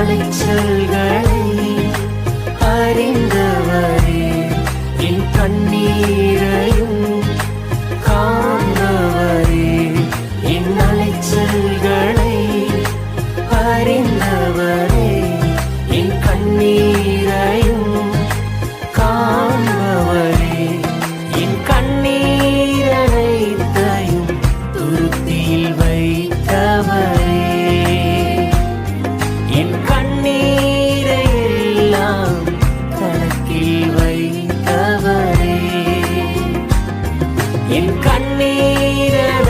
அலைச்சல்களை அறிந்தவரே. என் கண்ணீர் என் கண்ணீரவே